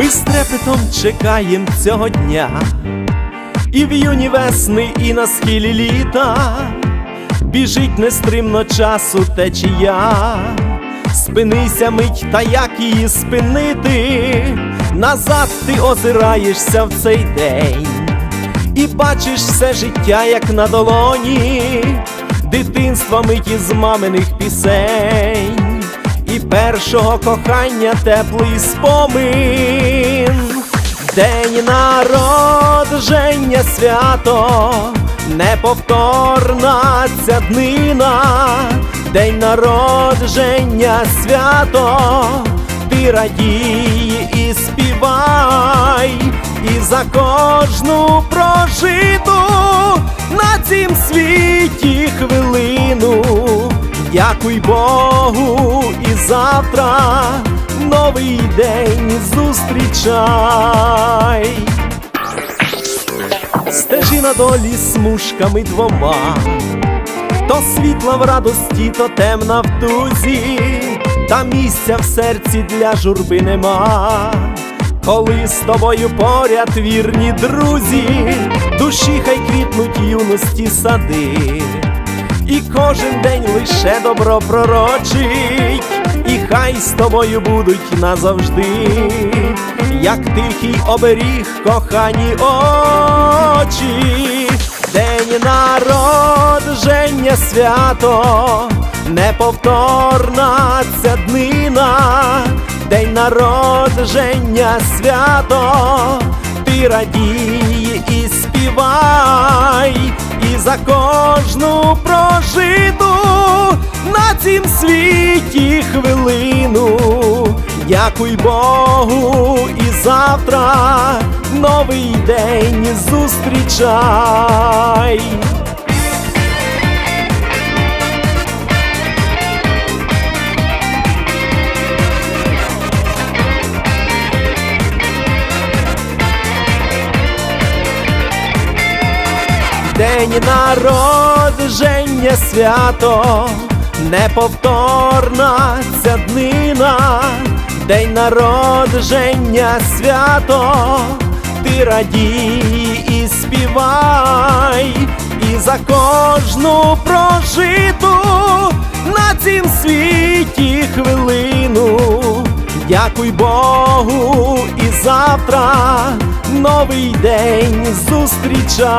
Ми з трепетом чекаєм цього дня, і в юні весни, і на схилі літа. Біжить нестримно часу течія. Спинися мить, та як її спинити? Назад ти озираєшся в цей день. І бачиш все життя, як на долоні, дитинства мить із маминих пісень, і першого кохання теплий спомин, день народження свято, неповторна ця днина, день народження свято, ти радій і співай, і за кожну прожиту на цім світі хвилину. Дякуй Богу, завтра новий день зустрічай. Стежина долі смужками двома, то світла в радості, то темна в тузі, та місця в серці для журби нема. Коли з тобою поряд вірні друзі, душі хай квітнуть юності сади, і кожен день лише добро пророчить, і хай з тобою будуть назавжди, як тихий оберіг кохані очі, день народження свято, неповторна ця днина, день народження свято, ти радій і співай, і за кожну прожиту на цім світі хвилину. Дякуй Богу, і завтра новий день зустрічай. День народження свято, неповторна ця днина, день народження свято, ти радій і співай, і за кожну прожиту на цім світі хвилину. Дякуй Богу, і завтра новий день зустрічай.